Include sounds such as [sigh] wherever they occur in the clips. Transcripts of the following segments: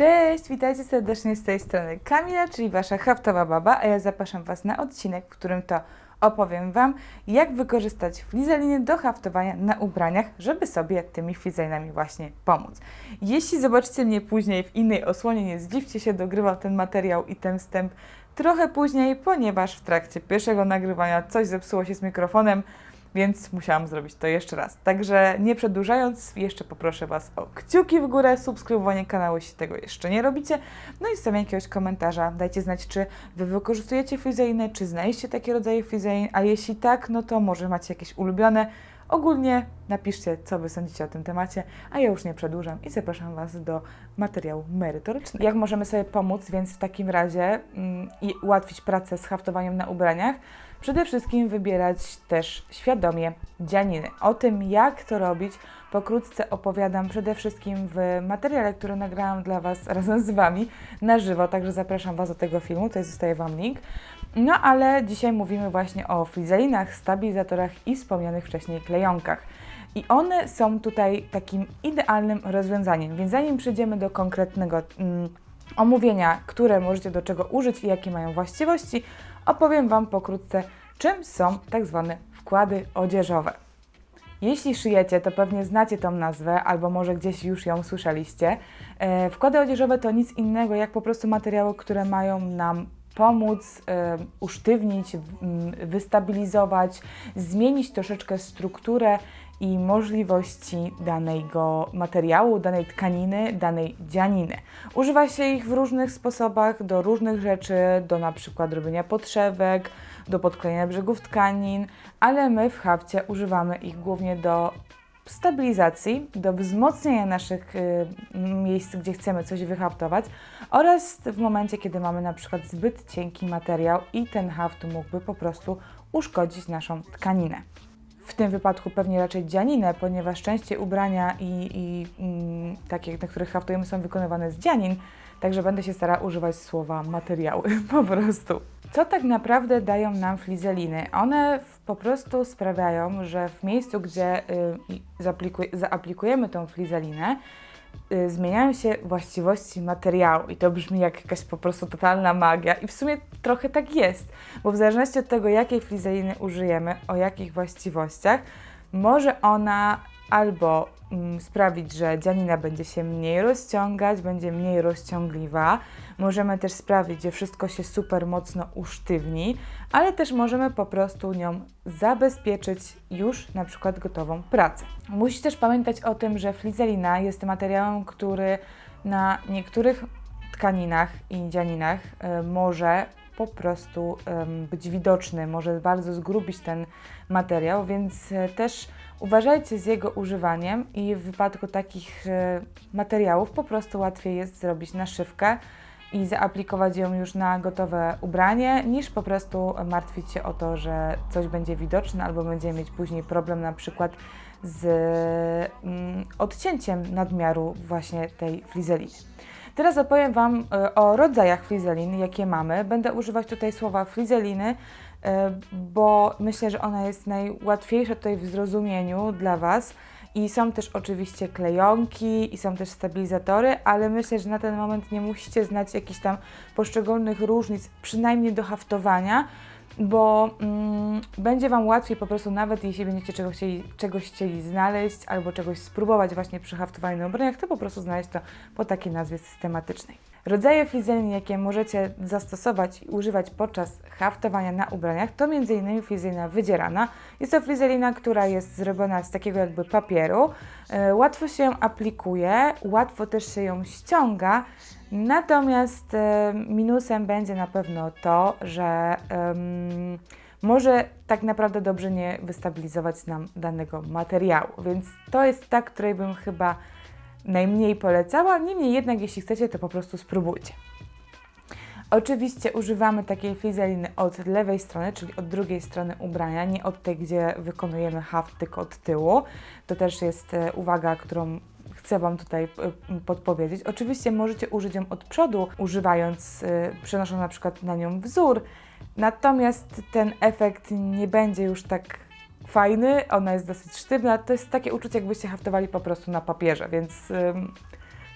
Cześć, witajcie serdecznie z tej strony Kamila, czyli Wasza haftowa baba, a ja zapraszam Was na odcinek, w którym to opowiem Wam, jak wykorzystać flizeliny do haftowania na ubraniach, żeby sobie tymi flizelinami właśnie pomóc. Jeśli zobaczycie mnie później w innej osłonie, nie zdziwcie się, dogrywam ten materiał i ten wstęp trochę później, ponieważ w trakcie pierwszego nagrywania coś zepsuło się z mikrofonem, więc musiałam zrobić to jeszcze raz. Także nie przedłużając, jeszcze poproszę Was o kciuki w górę, subskrybowanie kanału, jeśli tego jeszcze nie robicie, no i stawianie jakiegoś komentarza. Dajcie znać, czy Wy wykorzystujecie flizeiny, czy znaliście takie rodzaje flizein, a jeśli tak, no to może macie jakieś ulubione. Ogólnie napiszcie, co Wy sądzicie o tym temacie, a ja już nie przedłużam i zapraszam Was do materiału merytorycznego. Jak możemy sobie pomóc, więc w takim razie mm, i ułatwić pracę z haftowaniem na ubraniach? Przede wszystkim wybierać też świadomie dzianiny. O tym, jak to robić, pokrótce opowiadam przede wszystkim w materiale, który nagrałam dla Was [laughs] razem z Wami na żywo, także zapraszam Was do tego filmu, tutaj zostaje Wam link. No ale dzisiaj mówimy właśnie o frizelinach, stabilizatorach i wspomnianych wcześniej klejonkach. I one są tutaj takim idealnym rozwiązaniem, więc zanim przejdziemy do konkretnego mm, omówienia, które możecie do czego użyć i jakie mają właściwości, opowiem Wam pokrótce, czym są tak zwane wkłady odzieżowe. Jeśli szyjecie, to pewnie znacie tą nazwę, albo może gdzieś już ją słyszeliście. E, wkłady odzieżowe to nic innego jak po prostu materiały, które mają nam pomóc e, usztywnić, wystabilizować, zmienić troszeczkę strukturę i możliwości danego materiału, danej tkaniny, danej dzianiny. Używa się ich w różnych sposobach, do różnych rzeczy, do na przykład robienia podszewek, do podklejenia brzegów tkanin, ale my w hafcie używamy ich głównie do stabilizacji, do wzmocnienia naszych y, miejsc, gdzie chcemy coś wyhaftować oraz w momencie, kiedy mamy na przykład zbyt cienki materiał i ten haft mógłby po prostu uszkodzić naszą tkaninę. W tym wypadku pewnie raczej dzianinę, ponieważ częściej ubrania i, i mm, takie, na których haftujemy, są wykonywane z dzianin, także będę się starała używać słowa materiały [laughs] po prostu. Co tak naprawdę dają nam flizeliny? One po prostu sprawiają, że w miejscu, gdzie y, zaaplikujemy tą flizelinę, y, zmieniają się właściwości materiału i to brzmi jak jakaś po prostu totalna magia i w sumie trochę tak jest, bo w zależności od tego, jakiej flizeliny użyjemy, o jakich właściwościach, może ona albo sprawić, że dzianina będzie się mniej rozciągać, będzie mniej rozciągliwa. Możemy też sprawić, że wszystko się super mocno usztywni, ale też możemy po prostu nią zabezpieczyć już na przykład gotową pracę. Musisz też pamiętać o tym, że flizelina jest materiałem, który na niektórych tkaninach i dzianinach y, może po prostu być widoczny, może bardzo zgrubić ten materiał, więc e, też uważajcie z jego używaniem i w wypadku takich e, materiałów po prostu łatwiej jest zrobić naszywkę i zaaplikować ją już na gotowe ubranie, niż po prostu martwić się o to, że coś będzie widoczne albo będziemy mieć później problem na przykład z mm, odcięciem nadmiaru właśnie tej flizeliny. Teraz opowiem Wam e, o rodzajach flizelin, jakie mamy. Będę używać tutaj słowa flizeliny, bo myślę, że ona jest najłatwiejsza tutaj w zrozumieniu dla Was. I są też oczywiście klejonki i są też stabilizatory, ale myślę, że na ten moment nie musicie znać jakichś tam poszczególnych różnic, przynajmniej do haftowania, bo mm, będzie Wam łatwiej po prostu nawet jeśli będziecie czegoś chcieli, czegoś chcieli znaleźć albo czegoś spróbować właśnie przy haftowaniu na ubraniach, to po prostu znaleźć to po takiej nazwie systematycznej. Rodzaje flizelin, jakie możecie zastosować i używać podczas haftowania na ubraniach, to m.in. flizelina wydzierana. Jest to flizelina, która jest zrobiona z takiego jakby papieru. E, Łatwo się ją aplikuje, łatwo też się ją ściąga, natomiast e, minusem będzie na pewno to, że może tak naprawdę dobrze nie wystabilizować nam danego materiału, więc to jest ta, której bym chyba najmniej polecała. Niemniej jednak, jeśli chcecie, to po prostu spróbujcie. Oczywiście używamy takiej flizeliny od lewej strony, czyli od drugiej strony ubrania, nie od tej, gdzie wykonujemy haft, tylko od tyłu. To też jest e, uwaga, którą chcę Wam tutaj podpowiedzieć. Oczywiście możecie użyć ją od przodu, używając, e, przenosząc na przykład na nią wzór, natomiast ten efekt nie będzie już tak fajny, ona jest dosyć sztywna. To jest takie uczucie, jakbyście haftowali po prostu na papierze, więc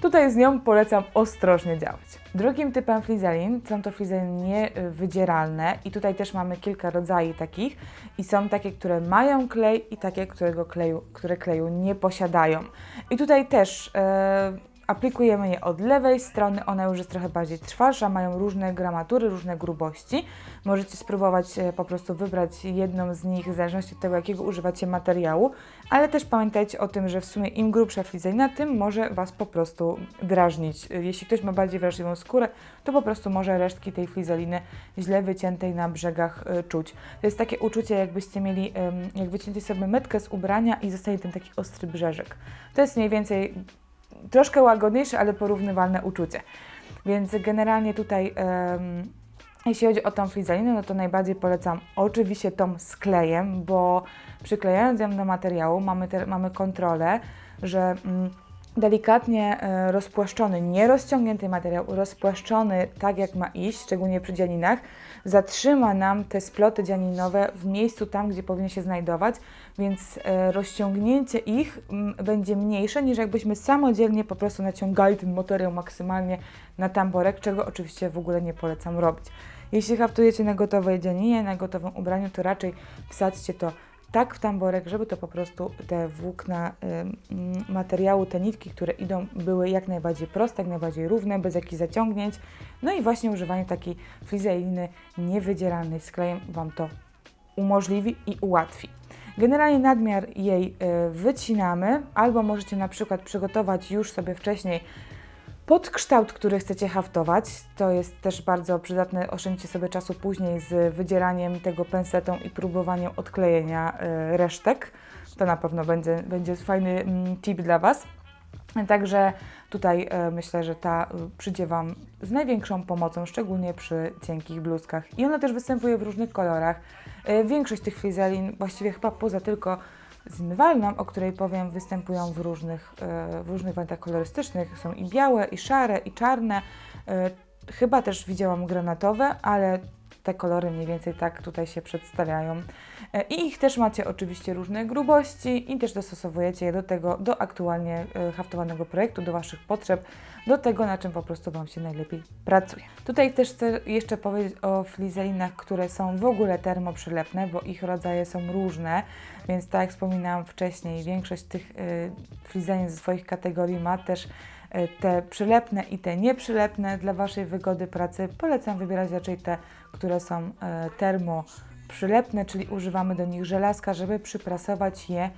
Tutaj z nią polecam ostrożnie działać. Drugim typem flizelin są to flizeliny niewydzieralne i tutaj też mamy kilka rodzajów takich i są takie, które mają klej i takie, którego kleju, które kleju nie posiadają. I tutaj też e, aplikujemy je od lewej strony, ona już jest trochę bardziej trwalsza, mają różne gramatury, różne grubości. Możecie spróbować e, po prostu wybrać jedną z nich w zależności od tego, jakiego używacie materiału, ale też pamiętajcie o tym, że w sumie im grubsza flizelina, tym może Was po prostu drażnić. E, Jeśli ktoś ma bardziej wrażliwą skórę, to po prostu może resztki tej flizeliny źle wyciętej na brzegach y, czuć. To jest takie uczucie, jakbyście mieli, jak wycięli sobie metkę z ubrania i zostaje ten taki ostry brzeżek. To jest mniej więcej troszkę łagodniejsze, ale porównywalne uczucie. Więc generalnie tutaj, ym, jeśli chodzi o tą flizelinę, no to najbardziej polecam oczywiście tą z klejem, bo przyklejając ją do materiału mamy, te, mamy kontrolę, że mm, delikatnie e, rozpłaszczony, nie rozciągnięty materiał, rozpłaszczony tak jak ma iść, szczególnie przy dzianinach, zatrzyma nam te sploty dzianinowe w miejscu tam, gdzie powinny się znajdować, więc e, rozciągnięcie ich będzie mniejsze niż jakbyśmy samodzielnie po prostu naciągali ten materiał maksymalnie na tamborek, czego oczywiście w ogóle nie polecam robić. Jeśli haftujecie na gotowej dzianinie, na gotowym ubraniu, to raczej wsadźcie to tak w tamborek, żeby to po prostu te włókna y, materiału, te nitki, które idą, były jak najbardziej proste, jak najbardziej równe, bez jakichś zaciągnięć. No i właśnie używanie takiej flizeliny niewydzieralnej z klejem Wam to umożliwi i ułatwi. Generalnie nadmiar jej y, wycinamy, albo możecie na przykład przygotować już sobie wcześniej pod kształt, który chcecie haftować. To jest też bardzo przydatne, oszczędźcie sobie czasu później z wydzieraniem tego pensetą i próbowaniem odklejenia y, resztek. To na pewno będzie, będzie fajny mm, tip dla Was. Także tutaj y, myślę, że ta y, przyjdzie Wam z największą pomocą, szczególnie przy cienkich bluzkach. I ona też występuje w różnych kolorach. Większość tych frizelin, właściwie chyba poza tylko zmywalną, o której powiem, występują w różnych, e, w różnych wariantach kolorystycznych. Są i białe, i szare, i czarne. E, chyba też widziałam granatowe, ale te kolory mniej więcej tak tutaj się przedstawiają. E, I ich też macie oczywiście różne grubości i też dostosowujecie je do tego, do aktualnie haftowanego projektu, do Waszych potrzeb, do tego, na czym po prostu Wam się najlepiej pracuje. Tutaj też chcę jeszcze powiedzieć o flizelinach, które są w ogóle termoprzylepne, bo ich rodzaje są różne, więc tak jak wspominałam wcześniej, większość tych y, flizelin ze swoich kategorii ma też te przylepne i te nieprzylepne. Dla Waszej wygody pracy polecam wybierać raczej te, które są y, termoprzylepne, czyli używamy do nich żelazka, żeby przyprasować je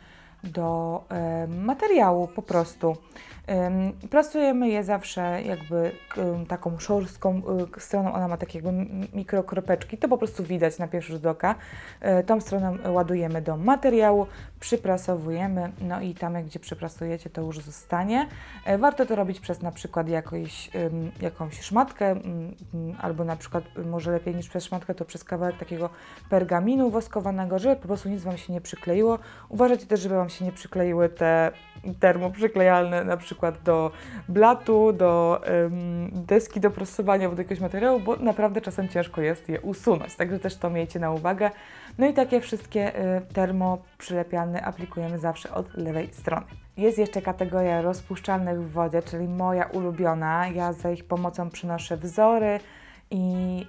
do y, materiału po prostu. Y, prasujemy je zawsze jakby y, taką szorstką y, stroną, ona ma takie jakby mikrokropeczki, to po prostu widać na pierwszy rzut oka. Y, tą stroną ładujemy do materiału, przyprasowujemy, no i tam gdzie przyprasujecie to już zostanie. Y, warto to robić przez na przykład jakąś, jakąś szmatkę, albo na przykład może lepiej niż przez szmatkę, to przez kawałek takiego pergaminu woskowanego, żeby po prostu nic Wam się nie przykleiło. Uważajcie też, żeby Wam się nie przykleiły te termoprzyklejalne na przykład do blatu, do ym, deski do prasowania, do jakiegoś materiału, bo naprawdę czasem ciężko jest je usunąć, także też to miejcie na uwagę. No i takie wszystkie y, termoprzylepialne aplikujemy zawsze od lewej strony. Jest jeszcze kategoria rozpuszczalnych w wodzie, czyli moja ulubiona. Ja za ich pomocą przynoszę wzory, i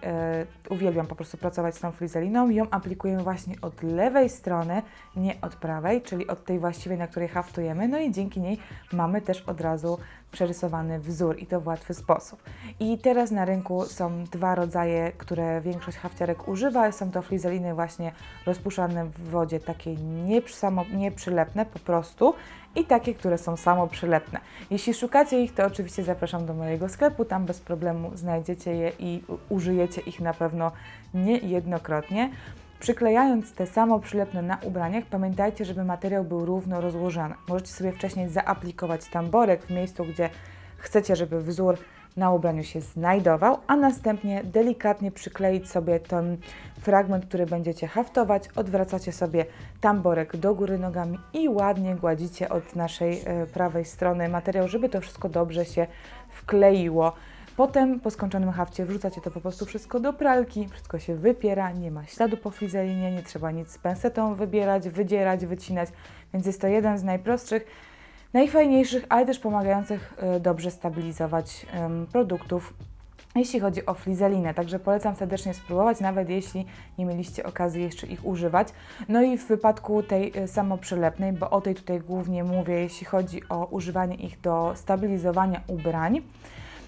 y, uwielbiam po prostu pracować z tą frizeliną. Ją aplikujemy właśnie od lewej strony, nie od prawej, czyli od tej właściwej, na której haftujemy. No i dzięki niej mamy też od razu przerysowany wzór i to w łatwy sposób. I teraz na rynku są dwa rodzaje, które większość hafciarek używa. Są to frizeliny właśnie rozpuszczane w wodzie, takie nieprzylepne po prostu i takie, które są samoprzylepne. Jeśli szukacie ich, to oczywiście zapraszam do mojego sklepu, tam bez problemu znajdziecie je i użyjecie ich na pewno niejednokrotnie. Przyklejając te samo przylepne na ubraniach, pamiętajcie, żeby materiał był równo rozłożony. Możecie sobie wcześniej zaaplikować tamborek w miejscu, gdzie chcecie, żeby wzór na ubraniu się znajdował, a następnie delikatnie przykleić sobie ten fragment, który będziecie haftować. Odwracacie sobie tamborek do góry nogami i ładnie gładzicie od naszej e, prawej strony materiał, żeby to wszystko dobrze się wkleiło. Potem po skończonym hafcie wrzucacie to po prostu wszystko do pralki, wszystko się wypiera, nie ma śladu po frizelinie, nie trzeba nic pensetą wybierać, wydzierać, wycinać, więc jest to jeden z najprostszych najfajniejszych, ale też pomagających e, dobrze stabilizować produktów jeśli chodzi o flizelinę, także polecam serdecznie spróbować, nawet jeśli nie mieliście okazji jeszcze ich używać. No i w wypadku tej e, samoprzylepnej, bo o tej tutaj głównie mówię, jeśli chodzi o używanie ich do stabilizowania ubrań.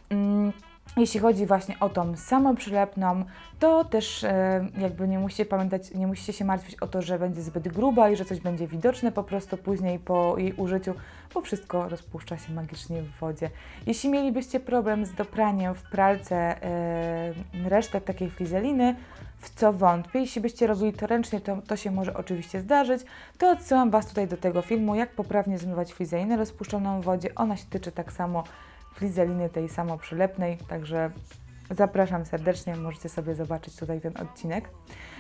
Mm, jeśli chodzi właśnie o tą samoprzylepną, to też e, jakby nie musicie pamiętać, nie musicie się martwić o to, że będzie zbyt gruba i że coś będzie widoczne po prostu później po jej użyciu, bo wszystko rozpuszcza się magicznie w wodzie. Jeśli mielibyście problem z dopraniem w pralce e, resztek takiej flizeliny, w co wątpię, jeśli byście robili to ręcznie, to, to się może oczywiście zdarzyć, to odsyłam Was tutaj do tego filmu, jak poprawnie zmywać flizelinę rozpuszczoną w wodzie. Ona się tyczy tak samo flizeliny tej samoprzylepnej, także zapraszam serdecznie, możecie sobie zobaczyć tutaj ten odcinek.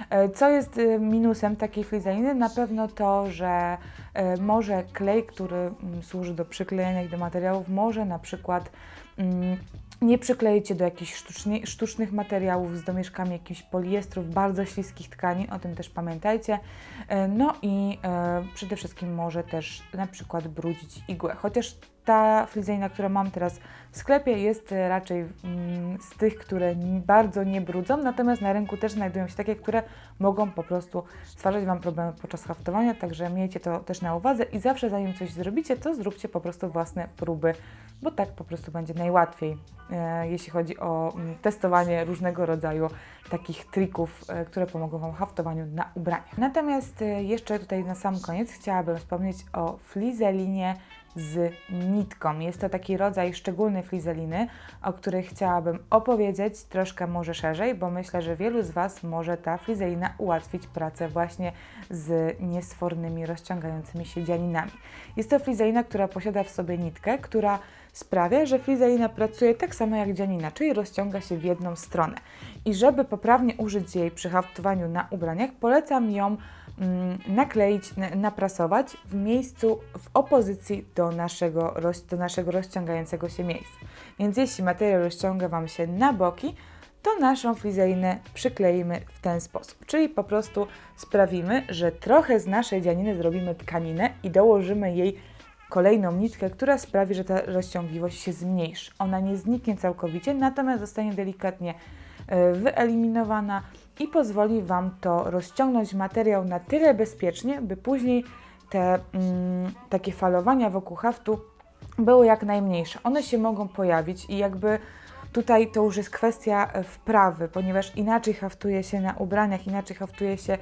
E, Co jest y, minusem takiej flizeliny? Na pewno to, że e, może klej, który mm, służy do przyklejania ich do materiałów, może na przykład mm, nie przykleicie do jakichś sztucznie, sztucznych materiałów z domieszkami jakichś poliestrów, bardzo śliskich tkanin, o tym też pamiętajcie. E, No i e, przede wszystkim może też na przykład brudzić igłę, chociaż ta flizelina, którą mam teraz w sklepie jest e, raczej mm, z tych, które bardzo nie brudzą, natomiast na rynku też znajdują się takie, które mogą po prostu stwarzać Wam problemy podczas haftowania, także miejcie to też na uwadze i zawsze zanim coś zrobicie, to zróbcie po prostu własne próby, bo tak po prostu będzie najłatwiej, jeśli chodzi o mm, testowanie różnego rodzaju takich trików, e, które pomogą Wam haftowaniu na ubraniach. Natomiast e, jeszcze tutaj na sam koniec chciałabym wspomnieć o flizelinie z nitką. Jest to taki rodzaj szczególnej flizeliny, o której chciałabym opowiedzieć troszkę może szerzej, bo myślę, że wielu z Was może ta flizelina ułatwić pracę właśnie z niesfornymi, rozciągającymi się dzianinami. Jest to flizelina, która posiada w sobie nitkę, która sprawia, że flizelina pracuje tak samo jak dzianina, czyli rozciąga się w jedną stronę. I żeby poprawnie użyć jej przy haftowaniu na ubraniach, polecam ją nakleić, n- naprasować w miejscu w opozycji do naszego, do naszego rozciągającego się miejsca. Więc jeśli materiał rozciąga Wam się na boki, to naszą flizelinę przykleimy w ten sposób. Czyli po prostu sprawimy, że trochę z naszej dzianiny zrobimy tkaninę i dołożymy jej kolejną nitkę, która sprawi, że ta rozciągliwość się zmniejszy. Ona nie zniknie całkowicie, natomiast zostanie delikatnie e, wyeliminowana i pozwoli Wam to rozciągnąć materiał na tyle bezpiecznie, by później te mm, takie falowania wokół haftu były jak najmniejsze. One się mogą pojawić i jakby tutaj to już jest kwestia e, wprawy, ponieważ inaczej haftuje się na ubraniach, inaczej haftuje się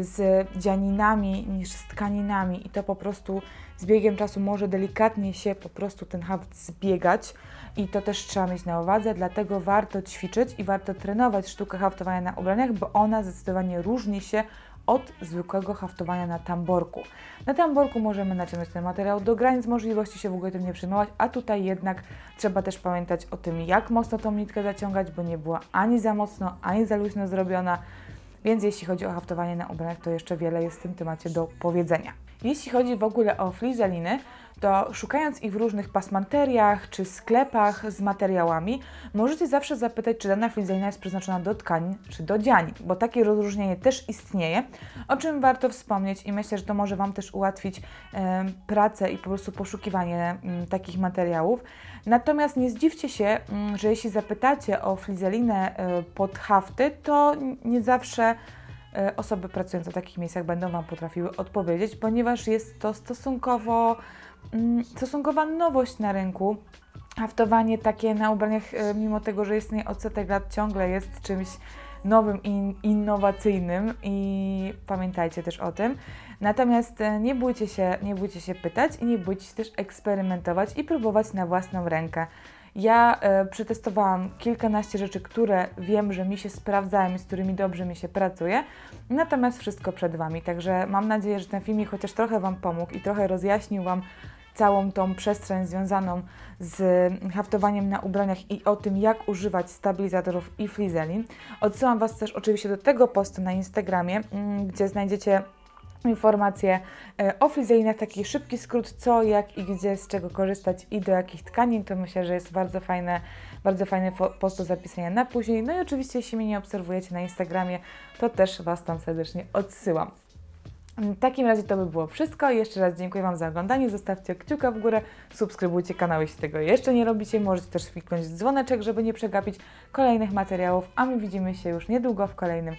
z dzianinami niż z tkaninami i to po prostu z biegiem czasu może delikatnie się po prostu ten haft zbiegać i to też trzeba mieć na uwadze, dlatego warto ćwiczyć i warto trenować sztukę haftowania na ubraniach, bo ona zdecydowanie różni się od zwykłego haftowania na tamborku. Na tamborku możemy naciągnąć ten materiał do granic możliwości się w ogóle tym nie przejmować, a tutaj jednak trzeba też pamiętać o tym, jak mocno tą nitkę zaciągać, bo nie była ani za mocno, ani za luźno zrobiona. Więc jeśli chodzi o haftowanie na ubraniach, to jeszcze wiele jest w tym temacie do powiedzenia. Jeśli chodzi w ogóle o flizeliny, to szukając ich w różnych pasmanteriach czy sklepach z materiałami, możecie zawsze zapytać, czy dana flizelina jest przeznaczona do tkanin czy do dzianin, bo takie rozróżnienie też istnieje, o czym warto wspomnieć i myślę, że to może Wam też ułatwić e, pracę i po prostu poszukiwanie m, takich materiałów. Natomiast nie zdziwcie się, m, że jeśli zapytacie o flizelinę e, pod hafty, to nie zawsze e, osoby pracujące w takich miejscach będą Wam potrafiły odpowiedzieć, ponieważ jest to stosunkowo, mm, stosunkowa nowość na rynku. Haftowanie takie na ubraniach, e, mimo tego, że istnieje odsetek lat, ciągle jest czymś nowym i innowacyjnym i pamiętajcie też o tym. Natomiast e, nie bójcie się, nie bójcie się pytać i nie bójcie się też eksperymentować i próbować na własną rękę. Ja e, przetestowałam kilkanaście rzeczy, które wiem, że mi się sprawdzają i z którymi dobrze mi się pracuje, natomiast wszystko przed Wami. Także mam nadzieję, że ten filmik chociaż trochę Wam pomógł i trochę rozjaśnił Wam całą tą przestrzeń związaną z haftowaniem na ubraniach i o tym, jak używać stabilizatorów i flizelin. Odsyłam Was też oczywiście do tego postu na Instagramie, mm, gdzie znajdziecie informacje e, oficyjne, taki szybki skrót, co, jak i gdzie, z czego korzystać i do jakich tkanin, to myślę, że jest bardzo fajne, bardzo fajny post do zapisania na później. No i oczywiście, jeśli mnie nie obserwujecie na Instagramie, to też Was tam serdecznie odsyłam. W takim razie to by było wszystko. Jeszcze raz dziękuję Wam za oglądanie. Zostawcie kciuka w górę, subskrybujcie kanał, jeśli tego jeszcze nie robicie. Możecie też kliknąć dzwoneczek, żeby nie przegapić kolejnych materiałów, a my widzimy się już niedługo w kolejnym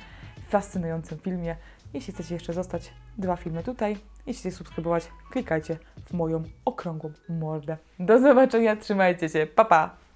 fascynującym filmie. Jeśli chcecie jeszcze zostać, dwa filmy tutaj. Jeśli chcecie subskrybować, klikajcie w moją okrągłą mordę. Do zobaczenia, trzymajcie się, pa pa!